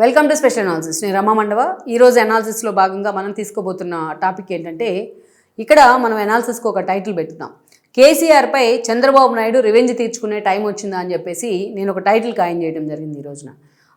Welcome to special analysis నేను రమా మండవ. ఈరోజు అనాలిసిస్లో భాగంగా మనం తీసుకోబోతున్న టాపిక్ ఏంటంటే ఇక్కడ మనం అనాలిసిస్కి ఒక టైటిల్ పెట్టుదాం. కేసీఆర్పై చంద్రబాబు నాయుడు రివెంజ్ తీర్చుకునే టైం వచ్చిందా అని చెప్పేసి నేను ఒక టైటిల్ ఖాయం చేయడం జరిగింది ఈ రోజున.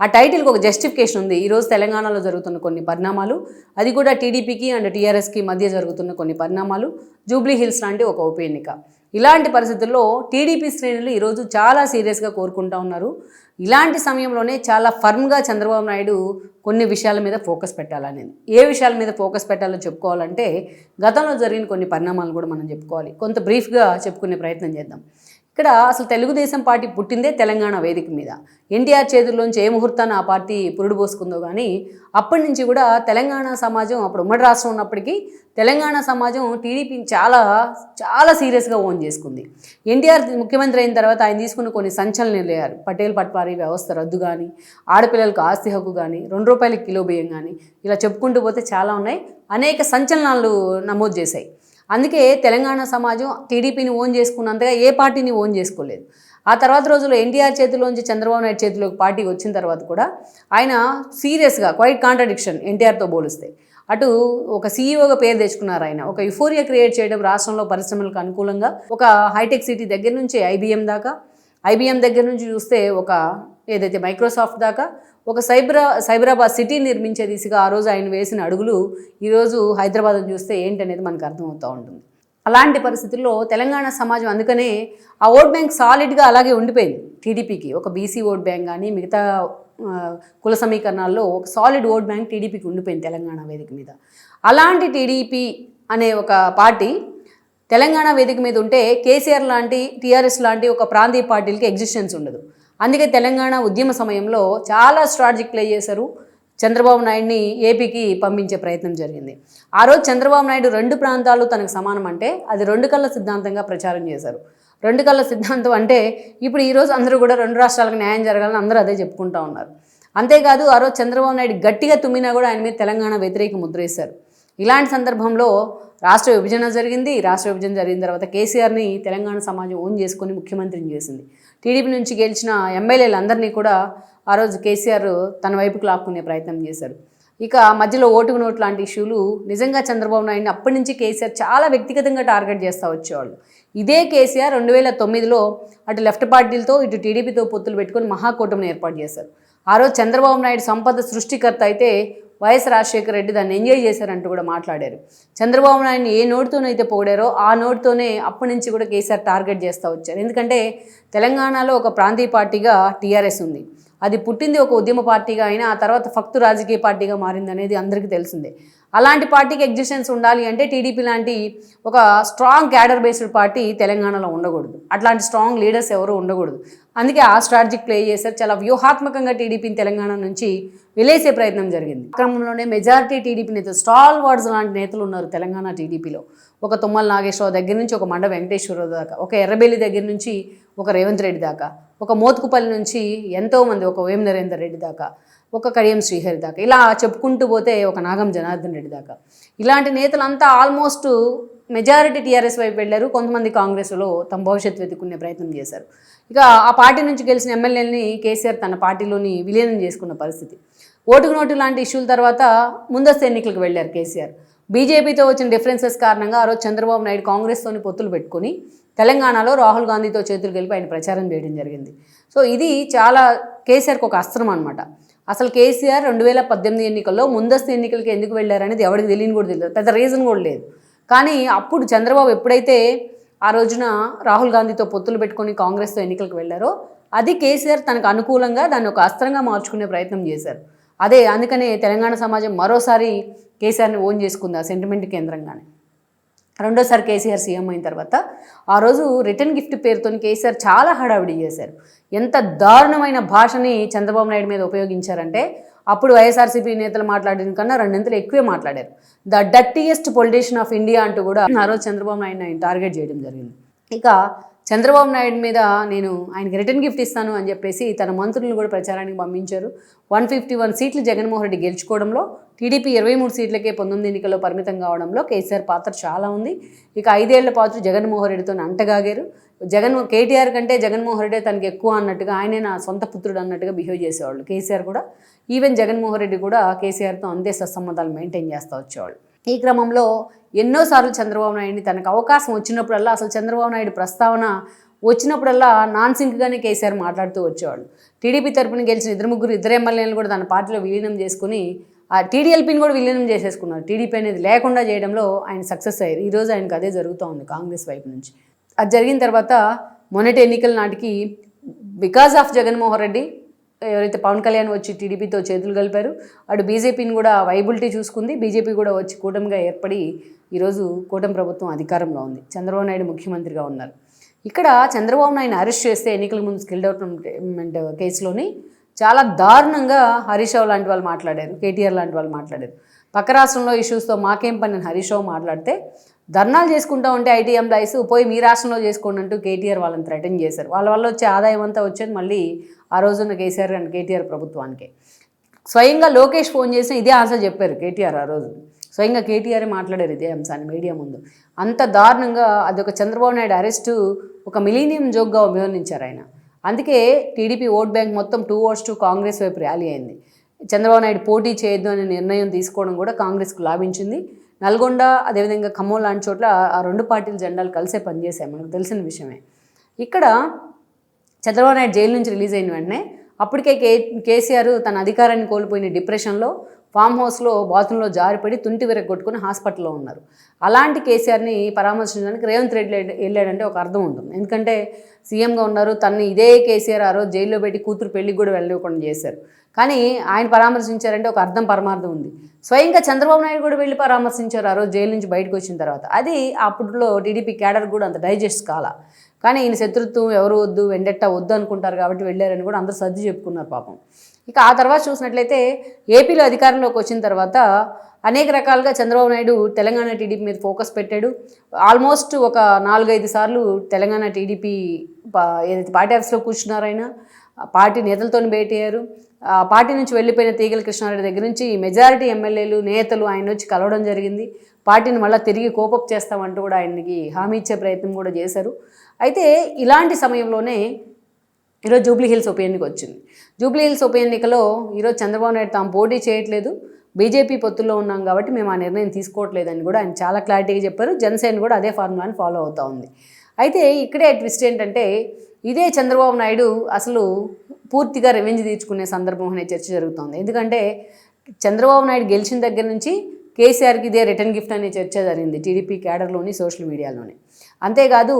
ఆ టైటిల్కి ఒక జస్టిఫికేషన్ ఉంది. ఈరోజు తెలంగాణలో జరుగుతున్న కొన్ని పరిణామాలు అది కూడా టీడీపీకి అండ్ టీఆర్ఎస్కి మధ్య జరుగుతున్న కొన్ని పరిణామాలు జూబ్లీ హిల్స్ లాంటి ఒక ఉప ఎన్నిక. ఇలాంటి పరిస్థితుల్లో టీడీపీ శ్రేణులు ఈరోజు చాలా సీరియస్గా కోరుకుంటా ఉన్నారు. ఇలాంటి సమయంలోనే చాలా ఫర్మ్గా చంద్రబాబు నాయుడు కొన్ని విషయాల మీద ఫోకస్ పెట్టాలనేది ఏ విషయాల మీద ఫోకస్ పెట్టాలో చెప్పుకోవాలంటే గతంలో జరిగిన కొన్ని పరిణామాలు కూడా మనం చెప్పుకోవాలి. కొంత బ్రీఫ్గా చెప్పుకునే ప్రయత్నం చేద్దాం. ఇక్కడ అసలు తెలుగుదేశం పార్టీ పుట్టిందే తెలంగాణ వేదిక మీద. ఎన్టీఆర్ చేతుల్లోంచి ఏ ముహూర్తాన్ని ఆ పార్టీ పురుడు పోసుకుందో కానీ అప్పటి నుంచి కూడా తెలంగాణ సమాజం అప్పుడు ఉమ్మడి రాష్ట్రం ఉన్నప్పటికీ తెలంగాణ సమాజం టీడీపీని చాలా చాలా సీరియస్గా ఓన్ చేసుకుంది. ఎన్టీఆర్ ముఖ్యమంత్రి అయిన తర్వాత ఆయన తీసుకున్న కొన్ని సంచలన నిర్ణయాలు. పటేల్ పట్వారీ వ్యవస్థ రద్దు కానీ ఆడపిల్లలకు ఆస్తి హక్కు కానీ రెండు రూపాయల కిలో బియ్యం కానీ ఇలా చెప్పుకుంటూ పోతే చాలా ఉన్నాయి. అనేక సంచలనాలు నమోదు చేశాయి. అందుకే తెలంగాణ సమాజం టీడీపీని ఓన్ చేసుకున్నంతగా ఏ పార్టీని ఓన్ చేసుకోలేదు. ఆ తర్వాత రోజుల్లో ఎన్టీఆర్ చేతిలోంచి చంద్రబాబు నాయుడు చేతిలోకి పార్టీ వచ్చిన తర్వాత కూడా ఆయన సీరియస్గా క్వైట్ కాంట్రడిక్షన్ ఎన్టీఆర్తో పోలిస్తే. అటు ఒక సీఈఓగా పేరు తెచ్చుకున్నారు ఆయన. ఒక యుఫోరియా క్రియేట్ చేయడం రాష్ట్రంలో పరిశ్రమలకు అనుకూలంగా ఒక హైటెక్ సిటీ దగ్గర నుంచి ఐబీఎం దాకా ఐబీఎం దగ్గర నుంచి చూస్తే ఒక ఏదైతే మైక్రోసాఫ్ట్ దాకా ఒక సైబరా సైబరాబాద్ సిటీ నిర్మించే దిశగా ఆ రోజు ఆయన వేసిన అడుగులు ఈరోజు హైదరాబాద్ను చూస్తే ఏంటనేది మనకు అర్థమవుతూ ఉంటుంది. అలాంటి పరిస్థితుల్లో తెలంగాణ సమాజం అందుకనే ఆ ఓట్ బ్యాంక్ సాలిడ్గా అలాగే ఉండిపోయింది. టీడీపీకి ఒక బీసీ ఓట్ బ్యాంక్ కానీ మిగతా కుల సమీకరణాల్లో ఒక సాలిడ్ ఓట్ బ్యాంక్ టీడీపీకి ఉండిపోయింది తెలంగాణ వేదిక మీద. అలాంటి టీడీపీ అనే ఒక పార్టీ తెలంగాణ వేదిక మీద ఉంటే కేసీఆర్ లాంటి టీఆర్ఎస్ లాంటి ఒక ప్రాంతీయ పార్టీలకి ఎగ్జిస్టెన్స్ ఉండదు. అందుకే తెలంగాణ ఉద్యమ సమయంలో చాలా స్ట్రాటజిక్ ప్లే చేశారు. చంద్రబాబు నాయుడిని ఏపీకి పంపించే ప్రయత్నం జరిగింది. ఆ రోజు చంద్రబాబు నాయుడు రెండు ప్రాంతాలు తనకు సమానం అంటే అది రెండు కళ్ళ సిద్ధాంతంగా ప్రచారం చేశారు. రెండు కళ్ళ సిద్ధాంతం అంటే ఇప్పుడు ఈరోజు అందరూ కూడా రెండు రాష్ట్రాలకు న్యాయం జరగాలని అందరూ అదే చెప్పుకుంటా ఉన్నారు. అంతేకాదు ఆ రోజు చంద్రబాబు నాయుడు గట్టిగా తుమ్మినా కూడా ఆయన మీద తెలంగాణ వ్యతిరేక ముద్రేశారు ఇలాంటి సందర్భంలో రాష్ట్ర విభజన జరిగింది. రాష్ట్ర విభజన జరిగిన తర్వాత కేసీఆర్ని తెలంగాణ సమాజం ఓన్ చేసుకొని ముఖ్యమంత్రిని చేసింది. టీడీపీ నుంచి గెలిచిన ఎమ్మెల్యేలందరినీ కూడా ఆ రోజు కేసీఆర్ తన వైపుకు లాక్కునే ప్రయత్నం చేశారు. ఇక మధ్యలో ఓటుకు నోట్ లాంటి ఇష్యూలు నిజంగా చంద్రబాబు నాయుడిని అప్పటి నుంచి కేసీఆర్ చాలా వ్యక్తిగతంగా టార్గెట్ చేస్తూ వచ్చేవాళ్ళు. ఇదే కేసీఆర్ రెండు వేల తొమ్మిదిలో అటు లెఫ్ట్ పార్టీలతో ఇటు టీడీపీతో పొత్తులు పెట్టుకొని మహాకూటమిని ఏర్పాటు చేశారు. ఆ రోజు చంద్రబాబు నాయుడు సంపద సృష్టికర్త అయితే వైఎస్ రాజశేఖర రెడ్డి దాన్ని ఎంజాయ్ చేశారంటూ కూడా మాట్లాడారు. చంద్రబాబు నాయుడిని ఏ నోటుతోనైతే పొగిడారో ఆ నోటుతోనే అప్పటి నుంచి కూడా కేసీఆర్ టార్గెట్ చేస్తూ వచ్చారు. ఎందుకంటే తెలంగాణలో ఒక ప్రాంతీయ పార్టీగా టీఆర్ఎస్ ఉంది. అది పుట్టింది ఒక ఉద్యమ పార్టీగా అయినా ఆ తర్వాత ఫక్తు రాజకీయ పార్టీగా మారింది అనేది అందరికీ తెలిసిందే. అలాంటి పార్టీకి ఎగ్జిస్టెన్స్ ఉండాలి అంటే టీడీపీ లాంటి ఒక స్ట్రాంగ్ క్యాడర్ బేస్డ్ పార్టీ తెలంగాణలో ఉండకూడదు. అట్లాంటి స్ట్రాంగ్ లీడర్స్ ఎవరు ఉండకూడదు. అందుకే ఆ స్ట్రాటజిక్ ప్లే చేశారు. చాలా వ్యూహాత్మకంగా టీడీపీని తెలంగాణ నుంచి వెలేసే ప్రయత్నం జరిగింది. ఆ క్రమంలోనే మెజారిటీ టీడీపీ నేతలు స్టాల్ వార్డ్స్ లాంటి నేతలు ఉన్నారు తెలంగాణ టీడీపీలో. ఒక తుమ్మల నాగేశ్వరరావు దగ్గర నుంచి ఒక మండ వెంకటేశ్వరరావు దాకా ఒక ఎర్రబెల్లి దగ్గర నుంచి ఒక రేవంత్ రెడ్డి దాకా ఒక మోత్కుపల్లి నుంచి ఎంతోమంది ఒక వేం నరేందర్ రెడ్డి దాకా ఒక కడియం శ్రీహరి దాకా ఇలా చెప్పుకుంటూ పోతే ఒక నాగం జనార్దన్ రెడ్డి దాకా. ఇలాంటి నేతలంతా ఆల్మోస్ట్ మెజారిటీ టీఆర్ఎస్ వైపు వెళ్ళారు కొంతమంది కాంగ్రెస్లో తమ భవిష్యత్తు వెతుక్కునే ప్రయత్నం చేశారు. ఇక ఆ పార్టీ నుంచి గెలిచిన ఎమ్మెల్యేలని కేసీఆర్ తన పార్టీలోని విలీనం చేసుకున్న పరిస్థితి. ఓటుకు నోటు లాంటి ఇష్యూల తర్వాత ముందస్తు ఎన్నికలకు వెళ్ళారు కేసీఆర్. బీజేపీతో వచ్చిన డిఫరెన్సెస్ కారణంగా ఆ రోజు చంద్రబాబు నాయుడు కాంగ్రెస్తోని పొత్తులు పెట్టుకొని తెలంగాణలో రాహుల్ గాంధీతో చేతులు కలిపి ఆయన ప్రచారం చేయడం జరిగింది. సో ఇది చాలా కేసీఆర్కి ఒక అస్త్రం అనమాట అసలు కేసీఆర్ రెండు వేల పద్దెనిమిది ఎన్నికల్లో ముందస్తు ఎన్నికలకి ఎందుకు వెళ్ళారనేది ఎవరికి తెలియని కూడా తెలియదు. పెద్ద రీజన్ కూడా లేదు. కానీ అప్పుడు చంద్రబాబు ఎప్పుడైతే ఆ రోజున రాహుల్ గాంధీతో పొత్తులు పెట్టుకొని కాంగ్రెస్తో ఎన్నికలకు వెళ్ళారో అది కేసీఆర్ తనకు అనుకూలంగా దాన్ని ఒక అస్త్రంగా మార్చుకునే ప్రయత్నం చేశారు. అదే అందుకనే తెలంగాణ సమాజం మరోసారి కేసీఆర్ని ఓన్ చేసుకుంది ఆ సెంటిమెంట్ కేంద్రంగానే. రెండోసారి కేసీఆర్ సీఎం అయిన తర్వాత ఆ రోజు రిటర్న్ గిఫ్ట్ పేరుతో కేసీఆర్ చాలా హడావిడి చేశారు. ఎంత దారుణమైన భాషని చంద్రబాబు నాయుడు మీద ఉపయోగించారంటే అప్పుడు వైఎస్ఆర్సీపీ నేతలు మాట్లాడిన కన్నా రెండింతలు ఎక్కువే మాట్లాడారు. The dirtiest politician of India అంటూ కూడా ఆ రోజు చంద్రబాబు నాయుడు ఆయన టార్గెట్ చేయడం జరిగింది. ఇక చంద్రబాబు నాయుడు మీద నేను ఆయనకి రిటర్న్ గిఫ్ట్ ఇస్తాను అని చెప్పేసి తన మంత్రులను కూడా ప్రచారానికి పంపించారు. వన్ ఫిఫ్టీ వన్ సీట్లు జగన్మోహన్ రెడ్డి గెలుచుకోవడంలో టీడీపీ ఇరవై మూడు సీట్లకే పంతొమ్మిది ఎన్నికల్లో పరిమితం కావడంలో కేసీఆర్ పాత్ర చాలా ఉంది. ఇక ఐదేళ్ళ పాటు జగన్మోహన్ రెడ్డితో అంటగాగారు. జగన్ కేటీఆర్ కంటే జగన్మోహన్ రెడ్డి తనకి ఎక్కువ అన్నట్టుగా ఆయనే నా సొంత పుత్రుడు అన్నట్టుగా బిహేవ్ చేసేవాళ్ళు. కేసీఆర్ కూడా ఈవెన్ జగన్మోహన్ రెడ్డి కూడా కేసీఆర్తో అంతే సత్సంబంధాలు మెయింటైన్ చేస్తూ వచ్చేవాళ్ళు. ఈ క్రమంలో ఎన్నోసార్లు చంద్రబాబు నాయుడిని తనకు అవకాశం వచ్చినప్పుడల్లా అసలు చంద్రబాబు నాయుడు ప్రస్తావన వచ్చినప్పుడల్లా నాన్ సింక్గానే కేసీఆర్ మాట్లాడుతూ వచ్చేవాళ్ళు టీడీపీ తరపున గెలిచిన ఇద్దరు ముగ్గురు ఇద్దరు ఎమ్మెల్యేలు కూడా తన పార్టీలో విలీనం చేసుకుని ఆ టీడీఎల్పీని కూడా విలీనం చేసేసుకున్నారు. టీడీపీ అనేది లేకుండా చేయడంలో ఆయన సక్సెస్ అయ్యారు. ఈరోజు ఆయనకు అదే జరుగుతూ ఉంది కాంగ్రెస్ వైపు నుంచి. అది జరిగిన తర్వాత మొన్నటి ఎన్నికల నాటికి బికాస్ ఆఫ్ జగన్మోహన్ రెడ్డి ఎవరైతే పవన్ కళ్యాణ్ వచ్చి టీడీపీతో చేతులు కలిపారు అటు బీజేపీని కూడా వైబిలిటీ చూసుకుంది. బీజేపీ కూడా వచ్చి కూటమిగా ఏర్పడి ఈరోజు కూటమి ప్రభుత్వం అధికారంలో ఉంది. చంద్రబాబు నాయుడు ముఖ్యమంత్రిగా ఉన్నారు. ఇక్కడ చంద్రబాబు నాయుడు అరెస్ట్ చేస్తే ఎన్నికల ముందు స్కిల్ డెవలప్మెంట్ కేసులోని చాలా దారుణంగా హరీష్ రావు లాంటి వాళ్ళు మాట్లాడారు కేటీఆర్ లాంటి వాళ్ళు మాట్లాడారు. పక్క రాష్ట్రంలో ఇష్యూస్తో మాకేం పని హరీష్ రావు మాట్లాడితే ధర్నాలు చేసుకుంటా ఉంటే ఐటీ ఎంప్లాయీస్ పోయి మీ రాష్ట్రంలో చేసుకోండి అంటూ కేటీఆర్ వాళ్ళని థ్రెటన్ చేశారు. వాళ్ళ వల్ల వచ్చే ఆదాయం అంతా వచ్చేది మళ్ళీ ఆ రోజున కేసీఆర్ అండ్ కేటీఆర్ ప్రభుత్వానికి. స్వయంగా లోకేష్ ఫోన్ చేసి ఇదే ఆన్సర్ చెప్పారు కేటీఆర్ ఆ రోజు. స్వయంగా కేటీఆర్ మాట్లాడారు ఇదే అంశాన్ని మీడియా ముందు. అంత దారుణంగా అదొక చంద్రబాబు నాయుడు అరెస్టు ఒక మిలీనియం జోక్గా అభివర్ణించారు ఆయన. అందుకే టీడీపీ ఓట్ బ్యాంక్ మొత్తం టూ ఓట్స్ టు కాంగ్రెస్ వైపు ర్యాలీ అయింది. చంద్రబాబు నాయుడు పోటీ చేయొద్దు అనే నిర్ణయం తీసుకోవడం కూడా కాంగ్రెస్కు లాభించింది. నల్గొండ అదేవిధంగా ఖమ్మం లాంటి చోట్ల ఆ రెండు పార్టీల జెండాలు కలిసే పనిచేశాయి మనకు తెలిసిన విషయమే. ఇక్కడ చంద్రబాబు నాయుడు జైలు నుంచి రిలీజ్ అయిన వెంటనే అప్పటికే కే కేసీఆర్ తన అధికారాన్ని కోల్పోయిన డిప్రెషన్లో ఫామ్ హౌస్లో బాత్రూంలో జారిపడి తుంటి విరగొట్టుకుని హాస్పిటల్లో ఉన్నారు. అలాంటి కేసీఆర్ని పరామర్శించడానికి రేవంత్ రెడ్డి వెళ్ళాడంటే ఒక అర్థం ఉంటుంది. ఎందుకంటే సీఎంగా ఉన్నారు తనని ఇదే కేసీఆర్ ఆ రోజు జైల్లో పెట్టి కూతురు పెళ్ళికి కూడా వెళ్ళకుండా చేశారు. కానీ ఆయన పరామర్శించారంటే ఒక అర్థం పరమార్థం ఉంది. స్వయంగా చంద్రబాబు నాయుడు కూడా వెళ్ళి పరామర్శించారు ఆ రోజు జైలు నుంచి బయటకు వచ్చిన తర్వాత. అది అప్పట్లో టీడీపీ క్యాడర్ కూడా అంత డైజెస్ట్ కాల. కానీ ఈయన శత్రుత్వం ఎవరు వద్దు వెండెట్ట వద్దు అనుకుంటారు కాబట్టి వెళ్ళారని కూడా అందరూ సర్ది చెప్పుకున్నారు పాపం. ఇక ఆ తర్వాత చూసినట్లయితే ఏపీలో అధికారంలోకి వచ్చిన తర్వాత అనేక రకాలుగా చంద్రబాబు నాయుడు తెలంగాణ టీడీపీ మీద ఫోకస్ పెట్టాడు. ఆల్మోస్ట్ ఒక నాలుగైదు సార్లు తెలంగాణ టీడీపీ ఏదైతే పార్టీ ఆఫీస్లో కూర్చున్నారైనా పార్టీ నేతలతో భేటీ అయ్యారు. పార్టీ నుంచి వెళ్ళిపోయిన తీగల కృష్ణారెడ్డి దగ్గర నుంచి మెజారిటీ ఎమ్మెల్యేలు నేతలు ఆయన వచ్చి కలవడం జరిగింది. పార్టీని మళ్ళీ తిరిగి కోపప్ చేస్తామంటూ కూడా ఆయనకి హామీ ఇచ్చే ప్రయత్నం కూడా చేశారు. అయితే ఇలాంటి సమయంలోనే ఈరోజు జూబ్లీ హిల్స్ ఉప ఎన్నిక వచ్చింది. జూబ్లీ హిల్స్ ఉప ఎన్నికలో ఈరోజు చంద్రబాబు నాయుడు తాము పోటీ చేయట్లేదు. బీజేపీ పొత్తుల్లో ఉన్నాం కాబట్టి మేము ఆ నిర్ణయం తీసుకోవట్లేదని కూడా ఆయన చాలా క్లారిటీగా చెప్పారు. జనసేన కూడా అదే ఫార్ములాని ఫాలో అవుతూ ఉంది. అయితే ఇక్కడే ట్విస్ట్ ఏంటంటే ఇదే చంద్రబాబు నాయుడు అసలు పూర్తిగా రెవెంజ్ తీర్చుకునే సందర్భం అనే చర్చ జరుగుతోంది. ఎందుకంటే చంద్రబాబు నాయుడు గెలిచిన దగ్గర నుంచి కేసీఆర్కి ఇదే రిటర్న్ గిఫ్ట్ అనే చర్చ జరిగింది టీడీపీ క్యాడర్లోని సోషల్ మీడియాలోని. అంతేకాదు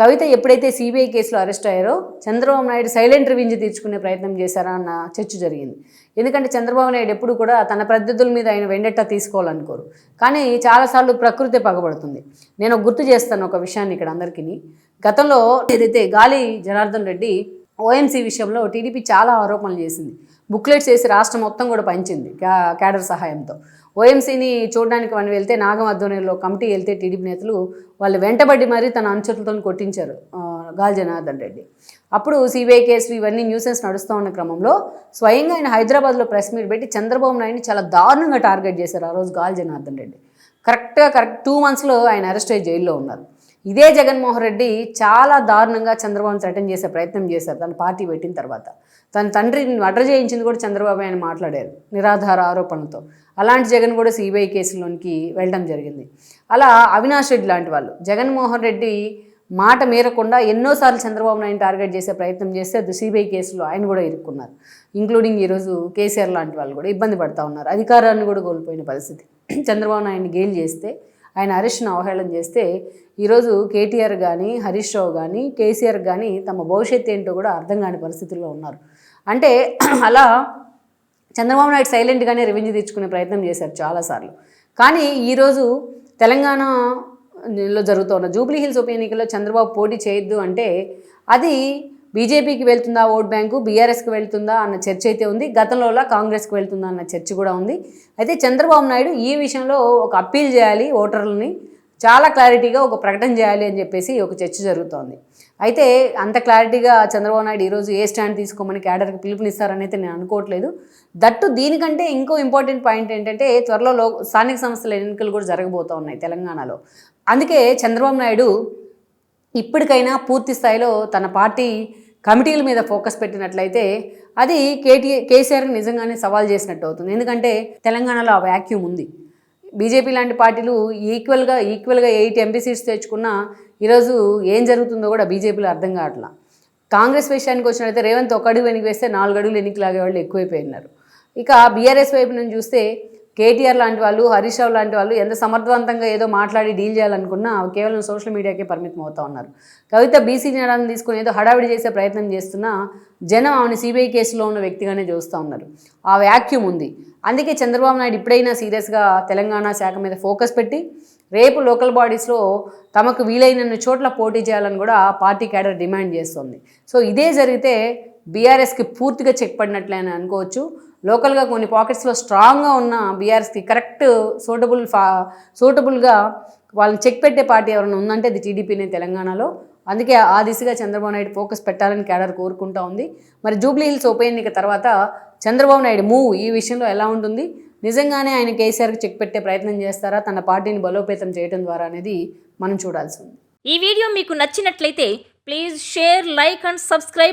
కవిత ఎప్పుడైతే సిబిఐ కేసులో అరెస్ట్ అయ్యారో చంద్రబాబు నాయుడు సైలెంట్ రివెంజ్ తీర్చుకునే ప్రయత్నం చేశారా అన్న చర్చ జరిగింది. ఎందుకంటే చంద్రబాబు నాయుడు ఎప్పుడు కూడా తన ప్రత్యర్థుల మీద ఆయన వెండెట్టా తీసుకోవాలనుకోరు. కానీ చాలాసార్లు ప్రకృతి పగబడుతుంది. నేను గుర్తు చేస్తాను ఒక విషయాన్ని ఇక్కడ అందరికీ గతంలో ఏదైతే గాలి జనార్దన్ రెడ్డి ఓఎంసీ విషయంలో టీడీపీ చాలా ఆరోపణలు చేసింది. బుక్లెట్స్ వేసి రాష్ట్రం మొత్తం కూడా పంచింది క్యా- క్యాడర్ సహాయంతో. ఓఎంసీని చూడడానికి మనం వెళ్తే నాగమధ్వర్యంలో కమిటీ వెళ్తే టీడీపీ నేతలు వాళ్ళు వెంటబడి మరీ తన అనుచరులతో కొట్టించారు ఆ, గాలి జనార్దన్ రెడ్డి. అప్పుడు సిబిఐ కేసులు ఇవన్నీ న్యూసెన్స్ నడుస్తూ ఉన్న క్రమంలో స్వయంగా ఆయన హైదరాబాద్లో ప్రెస్ మీట్ పెట్టి చంద్రబాబు నాయుడిని చాలా దారుణంగా టార్గెట్ చేశారు ఆ రోజు గాలి జనార్దన్ రెడ్డి. కరెక్ట్గా కరెక్ట్ టూ మంత్స్లో ఆయన అరెస్ట్ అయ్యి జైల్లో ఉన్నారు. ఇదే జగన్మోహన్ రెడ్డి చాలా దారుణంగా చంద్రబాబును థ్రెటన్ చేసే ప్రయత్నం చేశారు. తన పార్టీ పెట్టిన తర్వాత. తన తండ్రిని మర్డర్ చేయించింది కూడా చంద్రబాబు ఆయన మాట్లాడారు నిరాధార ఆరోపణలతో. అలాంటి జగన్ కూడా సిబిఐ కేసులోనికి వెళ్ళడం జరిగింది. అలా అవినాష్ రెడ్డి లాంటి వాళ్ళు జగన్మోహన్ రెడ్డి మాట మేరకుండా ఎన్నోసార్లు చంద్రబాబు నాయుడు టార్గెట్ చేసే ప్రయత్నం చేస్తే అది సిబిఐ కేసులో ఆయన కూడా ఇరుక్కున్నారు. ఇంక్లూడింగ్ ఈరోజు కేసీఆర్ లాంటి వాళ్ళు కూడా ఇబ్బంది పడతా ఉన్నారు. అధికారాన్ని కూడా కోల్పోయిన పరిస్థితి. చంద్రబాబు నాయుడిని గేల్ చేస్తే ఆయన హరీష్ను అవహేళన చేస్తే ఈరోజు కేటీఆర్ కానీ హరీష్ రావు కానీ కేసీఆర్ కానీ తమ భవిష్యత్తు ఏంటో కూడా అర్థం కాని పరిస్థితుల్లో ఉన్నారు. అంటే అలా చంద్రబాబు నాయుడు సైలెంట్గానే రెవెన్యూ తెచ్చుకునే ప్రయత్నం చేశారు చాలాసార్లు కానీ ఈరోజు తెలంగాణలో జరుగుతున్న జూబ్లీ హిల్స్ ఉప ఎన్నికల్లో చంద్రబాబు పోటీ చేయొద్దు అంటే అది బీజేపీకి వెళ్తుందా ఓట్ బ్యాంకు? బీఆర్ఎస్కి వెళ్తుందా అన్న చర్చ అయితే ఉంది. గతంలోలా కాంగ్రెస్కి వెళ్తుందా అన్న చర్చ కూడా ఉంది. అయితే చంద్రబాబు నాయుడు ఈ విషయంలో ఒక అప్పీల్ చేయాలి ఓటర్లని చాలా క్లారిటీగా ఒక ప్రకటన చేయాలి అని చెప్పేసి ఒక చర్చ జరుగుతోంది. అయితే అంత క్లారిటీగా చంద్రబాబు నాయుడు ఈరోజు ఏ స్టాండ్ తీసుకోమని క్యాడర్కి పిలుపునిస్తారని అయితే నేను అనుకోవట్లేదు. దట్టు దీనికంటే ఇంకో ఇంపార్టెంట్ పాయింట్ ఏంటంటే త్వరలో లో స్థానిక సంస్థల ఎన్నికలు కూడా జరగబోతూ ఉన్నాయి తెలంగాణలో. అందుకే చంద్రబాబు నాయుడు ఇప్పటికైనా పూర్తి స్థాయిలో తన పార్టీ కమిటీల మీద ఫోకస్ పెట్టినట్లయితే అది కేటీ కేసీఆర్ నిజంగానే సవాల్ చేసినట్టు అవుతుంది. ఎందుకంటే తెలంగాణలో ఆ వ్యాక్యూమ్ ఉంది. బీజేపీ లాంటి పార్టీలు ఈక్వల్గా ఈక్వల్గా ఎయిట్ ఎంపీ సీట్స్ తెచ్చుకున్నా ఈరోజు ఏం జరుగుతుందో కూడా బీజేపీలో అర్థం కావట్లా. కాంగ్రెస్ విషయానికి వచ్చినట్లయితే రేవంత్ ఒక అడుగు వెనక్కి వేస్తే నాలుగు అడుగులు ఎన్నికలాగే వాళ్ళు ఎక్కువైపోయినారు. ఇక బీఆర్ఎస్ వైపు నుంచి చూస్తే కేటీఆర్ లాంటి వాళ్ళు హరీష్ రావు లాంటి వాళ్ళు ఎంత సమర్థవంతంగా ఏదో మాట్లాడి డీల్ చేయాలనుకున్నా కేవలం సోషల్ మీడియాకే పరిమితం అవుతా ఉన్నారు. కవిత బీసీ న్యాయాన్ని తీసుకుని ఏదో హడావిడి చేసే ప్రయత్నం చేస్తున్నా జనం ఆమెను సిబిఐ కేసులో ఉన్న వ్యక్తిగానే చూస్తూ ఉన్నారు. ఆ వ్యాక్యూమ్ ఉంది. అందుకే చంద్రబాబు నాయుడు ఇప్పుడైనా సీరియస్గా తెలంగాణ శాఖ మీద ఫోకస్ పెట్టి రేపు లోకల్ బాడీస్లో తమకు వీలైనన్ని చోట్ల పోటీ చేయాలని కూడా పార్టీ క్యాడర్ డిమాండ్ చేస్తుంది. సో ఇదే జరిగితే బీఆర్ఎస్కి పూర్తిగా చెక్ పడినట్లే అని అనుకోవచ్చు. లోకల్గా కొన్ని పాకెట్స్లో స్ట్రాంగ్గా ఉన్న బీఆర్ఎస్కి కరెక్ట్ సూటబుల్ ఫా సూటబుల్గా వాళ్ళని చెక్ పెట్టే పార్టీ ఎవరైనా ఉందంటే అది టీడీపీనే తెలంగాణలో. అందుకే ఆ దిశగా చంద్రబాబు నాయుడు ఫోకస్ పెట్టాలని కేడర్ కోరుకుంటా ఉంది. మరి జూబ్లీ హిల్స్ ఉప ఎన్నిక తర్వాత చంద్రబాబు నాయుడు మూవ్ ఈ విషయంలో ఎలా ఉంటుంది? నిజంగానే ఆయన కేసీఆర్కి చెక్ పెట్టే ప్రయత్నం చేస్తారా? తన పార్టీని బలోపేతం చేయడం ద్వారా అనేది మనం చూడాల్సి ఉంది. ఈ వీడియో మీకు నచ్చినట్లయితే please share like and subscribe